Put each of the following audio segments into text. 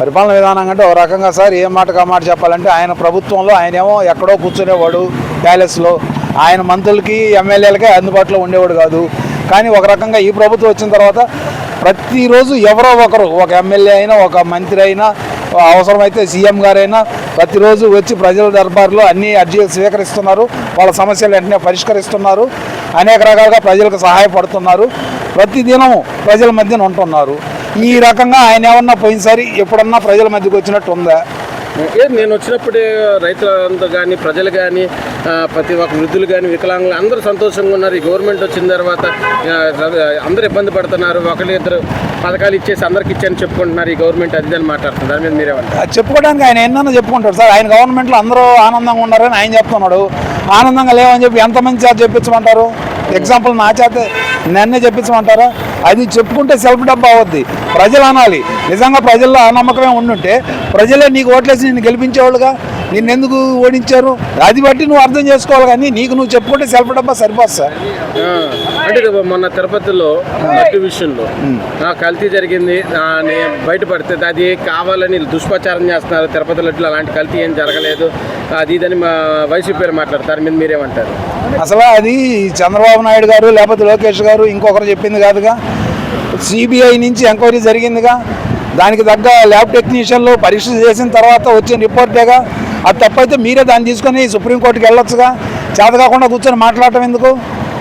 పరిపాలన విధానం అంటే ఒక రకంగా సార్ ఏ మాట కా మాట చెప్పాలంటే ఆయన ప్రభుత్వంలో ఆయనేమో ఎక్కడో కూర్చునేవాడు ప్యాలెస్లో. ఆయన మంత్రులకి ఎమ్మెల్యేలకే అందుబాటులో ఉండేవాడు కాదు. కానీ ఒక రకంగా ఈ ప్రభుత్వం వచ్చిన తర్వాత ప్రతిరోజు ఎవరో ఒకరు ఒక ఎమ్మెల్యే అయినా ఒక మంత్రి అయినా అవసరమైతే సీఎం గారైనా ప్రతిరోజు వచ్చి ప్రజల దర్బార్లో అన్ని అర్జీలు స్వీకరిస్తున్నారు. వాళ్ళ సమస్యలు వెంటనే పరిష్కరిస్తున్నారు. అనేక రకాలుగా ప్రజలకు సహాయపడుతున్నారు. ప్రతిదినం ప్రజల మధ్యన ఉంటున్నారు. ఈ రకంగా ఆయన ఏమన్నా పోయినసారి ఎప్పుడన్నా ప్రజల మధ్యకి వచ్చినట్టు ఉందా? ఏ నేను వచ్చినప్పుడే రైతులంతా కానీ ప్రజలు కానీ ప్రతి ఒక్క వృద్ధులు కానీ వికలాంగులు అందరూ సంతోషంగా ఉన్నారు. ఈ గవర్నమెంట్ వచ్చిన తర్వాత అందరూ ఇబ్బంది పడుతున్నారు. ఒకళ్ళు ఇద్దరు పథకాలు ఇచ్చేసి అందరికి ఇచ్చాయని చెప్పుకుంటున్నారు ఈ గవర్నమెంట్ అది అని మాట్లాడుతున్నారు. దాని మీద మీరేమంటారు అది చెప్పుకోవడానికి ఆయన ఎన్నన్నా చెప్పుకుంటాడు సార్. ఆయన గవర్నమెంట్లో అందరూ ఆనందంగా ఉన్నారని ఆయన చెప్తున్నాడు. ఆనందంగా లేవని చెప్పి ఎంతమంది చేత చెప్పించమంటారు? ఎగ్జాంపుల్ నా చేత నన్నే చెప్పించమంటారా? అది చెప్పుకుంటే సెల్ఫ్ డబ్బా అవుద్ది ప్రజలు అనాలి. నిజంగా ప్రజల్లో ఆ నమ్మకమే ఉండుంటే ప్రజలే నీకు ఓట్లేసి నేను గెలిపించేవాళ్ళుగా? నిన్నెందుకు ఓడించారు? అది బట్టి నువ్వు అర్థం చేసుకోవాలి కానీ నీకు నువ్వు చెప్పుకుంటే సెల్ఫ్ డబ్బా సరిపోదు సార్. అంటే మొన్న తిరుపతిలో లడ్డు విషయంలో ఆ, కల్తీ జరిగింది. నే- బయటపడితే అది కావాలని దుష్ప్రచారం చేస్తున్నారు తిరుపతి లడ్డులో. అలాంటి కల్తీ ఏం జరగలేదు. అది ఇదని మా వైసీపీ మాట్లాడతారు. మీద మీరేమంటారు? అసలు అది చంద్రబాబు నాయుడు గారు లేకపోతే లోకేష్ గారు ఇంకొకరు చెప్పింది కాదుగా? సిబిఐ నుంచి ఎంక్వైరీ జరిగిందిగా. దానికి తగ్గ ల్యాబ్ టెక్నీషియన్లు పరీక్ష చేసిన తర్వాత వచ్చిన రిపోర్టేగా అది తప్పైతే మీరే దాన్ని తీసుకొని సుప్రీంకోర్టుకి వెళ్ళొచ్చుగా. చేత కాకుండా కూర్చొని మాట్లాడటం ఎందుకు?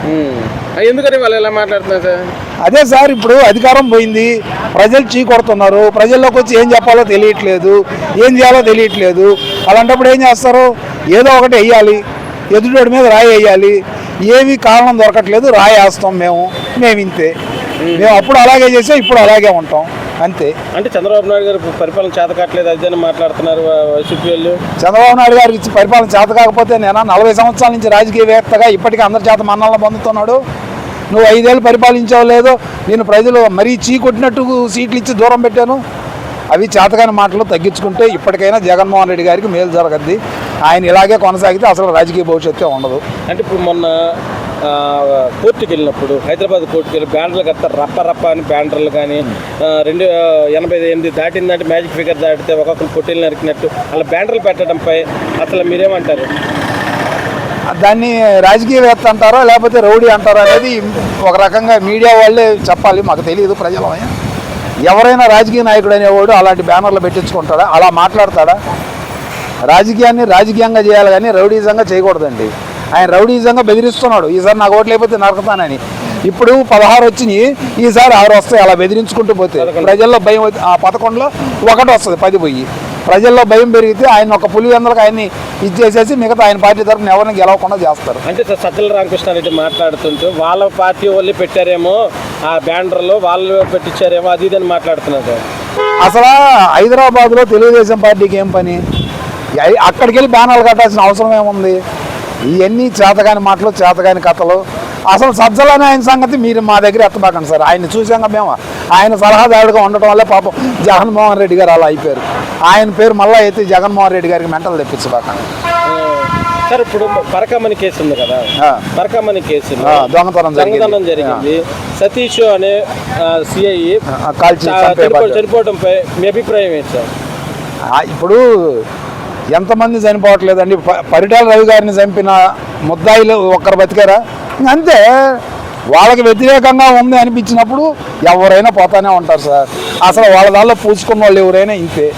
ఉమ్. ఆ, ఎందుకని వాళ్ళు ఎలా మాట్లాడుతున్నారు సార్? అదే సార్ ఇప్పుడు అధికారం పోయింది. ప్రజలు చీ కొడుతున్నారు. ప్రజల్లోకి వచ్చి ఏం చెప్పాలో తెలియట్లేదు. ఏం చేయాలో తెలియట్లేదు. అలాంటప్పుడు ఏం చేస్తారు? ఏదో ఒకటి వేయాలి. ఎదుటోడి మీద రాయి వేయాలి. ఏవి కారణం దొరకట్లేదు రాయి వేస్తాం మేము మేము. ఇంతే మేము అప్పుడు అలాగే చేసాం ఇప్పుడు అలాగే ఉంటాం. అంతే. అంటే చంద్రబాబు నాయుడు గారు పరిపాలన చేత కావట్లేదు అది అని మాట్లాడుతున్నారు వైసీపీ వాళ్ళు చంద్రబాబు నాయుడు గారికి ఇచ్చి పరిపాలన చేత కాకపోతే నేను నలభై సంవత్సరాల నుంచి రాజకీయవేత్తగా ఇప్పటికీ అందరి చేత మన్నలను పొందుతున్నాడు. నువ్వు ఐదేళ్ళు పరిపాలించావు లేదో నేను ప్రజలు మరీ చీ కొట్టినట్టు సీట్లు ఇచ్చి దూరం పెట్టాను. అవి చేతకాని మాటలు తగ్గించుకుంటే ఇప్పటికైనా జగన్మోహన్ రెడ్డి గారికి మేలు జరగద్ది. ఆయన ఇలాగే కొనసాగితే అసలు రాజకీయ భవిష్యత్తే ఉండదు. అంటే ఇప్పుడు మొన్న కోర్టుకి వెళ్ళినప్పుడు హైదరాబాద్ కోర్టుకి వెళ్ళి బ్యానర్లు కడతారు రప్ప రప్ప అని బ్యానర్లు కానీ రెండు ఎనభై ఎనిమిది దాటిందంటే మ్యాజిక్ ఫిగర్ దాటితే ఒక్కొక్కరు పొట్టేలు నరికినట్టు అలా బ్యానర్లు పెట్టడంపై అసలు మీరేమంటారు? దాన్ని రాజకీయవేత్త అంటారా లేకపోతే రౌడీ అంటారా అనేది ఒక రకంగా మీడియా వాళ్ళే చెప్పాలి మాకు తెలియదు ప్రజలమే ఎవరైనా రాజకీయ నాయకుడు అనేవాడు అలాంటి బ్యానర్లు పెట్టించుకుంటాడా? అలా మాట్లాడతాడా? రాజకీయాన్ని రాజకీయంగా చేయాలి కానీ రౌడీజంగా చేయకూడదండి. ఆయన రౌడీజంగా బెదిరిస్తున్నాడు. ఈసారి నాకు ఓట్లు అయిపోతే నరకుతానని. ఇప్పుడు పదహారు వచ్చినాయి. ఈసారి ఆరు వస్తాయి. అలా బెదిరించుకుంటూ పోతే ప్రజల్లో భయం ఆ పదకొండులో ఒకటి వస్తుంది పది పోయి. ప్రజల్లో భయం పెరిగితే ఆయన ఒక పులి అందరికి ఆయన్ని ఇచ్చేసేసి మిగతా ఆయన పార్టీ తరఫున ఎవరిని గెలవకుండా చేస్తారు. అంటే సార్ సజ్జల రామకృష్ణారెడ్డి మాట్లాడుతుంటూ వాళ్ళ పార్టీ వాళ్ళే పెట్టారేమో ఆ బ్యానర్లో వాళ్ళు పెట్టించారేమో అది ఇది అని మాట్లాడుతున్నారు అసలు హైదరాబాద్లో తెలుగుదేశం పార్టీకి ఏం పని? అక్కడికి వెళ్ళి బ్యానర్లు కట్టాల్సిన అవసరం ఏముంది? ఇవన్నీ చేతగాని మాటలు చేతగాని కథలు. అసలు సజ్జలని ఆయన సంగతి మీరు మా దగ్గర ఎత్తబాకండి సార్. ఆయన చూసాక మేము. ఆయన సలహాదారుడిగా ఉండటం వల్లే పాపం జగన్మోహన్ రెడ్డి గారు అలా అయిపోయారు. ఆయన పేరు మళ్ళీ అయితే జగన్మోహన్ రెడ్డి గారికి మెంటల్ తెప్పించబాకండి. సార్ ఇప్పుడు పరకమని కేసు ఉంది కదా. పరకమని కేసు దొంగతనం. దొంగతనం జరిగింది. సతీష్ అనే సిఐ బాధ్యత. చనిపోవడంపై మీ అభిప్రాయం ఏంటి సార్? ఇప్పుడు ఎంతమంది చనిపోవట్లేదండి? పరిటాల రవి గారిని చంపిన ముద్దాయిలు ఒక్కరు బతికారా? అంతే. వాళ్ళకి వ్యతిరేకంగా ఉంది అనిపించినప్పుడు ఎవరైనా పోతానే ఉంటారు సార్. అసలు వాళ్ళ దానిలో పూసుకున్న వాళ్ళు ఎవరైనా ఇంతే.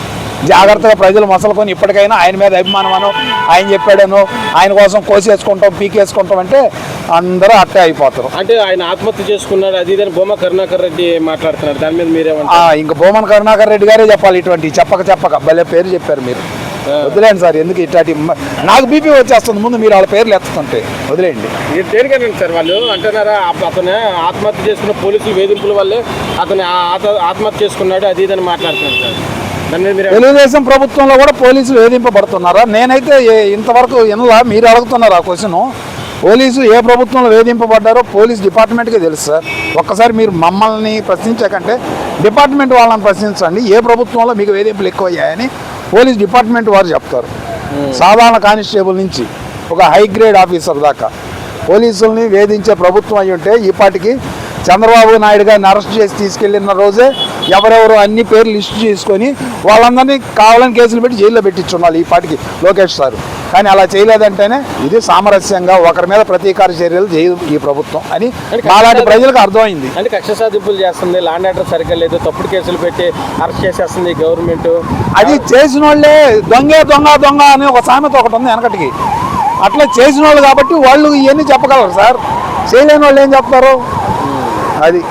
జాగ్రత్తగా ప్రజలు మసలుకొని ఇప్పటికైనా ఆయన మీద అభిమానమనో ఆయన చెప్పాడనో ఆయన కోసం కోసేసుకుంటాం పీకేసుకుంటాం అంటే అందరూ అట్టే అయిపోతారు. అంటే ఆయన ఆత్మహత్య చేసుకున్నాడు అది ఇదని? బొమ్మ కరుణాకర్ రెడ్డి మాట్లాడుతున్నాడు. దాని మీద మీరేమంటారు? ఇంక భూమన్ కరుణాకర్ రెడ్డి గారే చెప్పాలి ఇటువంటి చెప్పక చెప్పక. భలే పేరు చెప్పారు మీరు. వదిలేండి సార్ ఎందుకు ఇట్లాంటి నాకు బీపీ వచ్చేస్తుంది ముందు మీరు వాళ్ళ పేర్లు ఎత్తుతుంటే వదిలేయండి. దేనికని సార్ వాళ్ళు అంటున్నారా అతను ఆత్మహత్య చేసుకున్న పోలీసులు వేధింపుల వల్లే అతను ఆత్మహత్య చేసుకున్నాడు అది ఇదని మాట్లాడుతున్నాడు సార్. మీరు తెలుగుదేశం ప్రభుత్వంలో కూడా పోలీసులు వేధింపబడుతున్నారా? నేనైతే ఇంతవరకు ఎనలా మీరు అడుగుతున్నారు ఆ క్వశ్చన్? పోలీసు ఏ ప్రభుత్వంలో వేధింపబడ్డారో పోలీస్ డిపార్ట్మెంట్కే తెలుసు సార్. ఒక్కసారి మీరు మమ్మల్ని ప్రశ్నించకంటే డిపార్ట్మెంట్ వాళ్ళని ప్రశ్నించండి ఏ ప్రభుత్వంలో మీకు వేధింపులు ఎక్కువయ్యాయని పోలీస్ డిపార్ట్మెంట్ వారు చెప్తారు. సాధారణ కానిస్టేబుల్ నుంచి ఒక హై గ్రేడ్ ఆఫీసర్ దాకా. పోలీసుల్ని వేధించే ప్రభుత్వం అయి ఉంటే ఈ పాటికి చంద్రబాబు నాయుడు గారిని అరెస్ట్ చేసి తీసుకెళ్ళిన రోజే ఎవరెవరు అన్ని పేర్లు లిస్ట్ చేసుకొని వాళ్ళందరినీ కావాలని కేసులు పెట్టి జైల్లో పెట్టించున్నారు ఈ పాటికి లోకేష్ సార్. కానీ అలా చేయలేదంటేనే ఇది సామరస్యంగా ఒకరి మీద ప్రతీకార చర్యలు చేయదు ఈ ప్రభుత్వం అని అలాంటి ప్రజలకు అర్థమైంది. అంటే కక్ష సాధింపులు చేస్తుంది లాండ్ ఆర్డర్ సరిగ్గా లేదు తప్పుడు కేసులు పెట్టి అరెస్ట్ చేసేస్తుంది గవర్నమెంట్. అది చేసిన వాళ్ళే దొంగే దొంగ దొంగ అని ఒక సామెత ఒకటి ఉంది వెనకటికి. అట్లా చేసిన వాళ్ళు కాబట్టి వాళ్ళు ఇవన్నీ చెప్పగలరు సార్. చేయలేని వాళ్ళు ఏం చెప్తారు? అది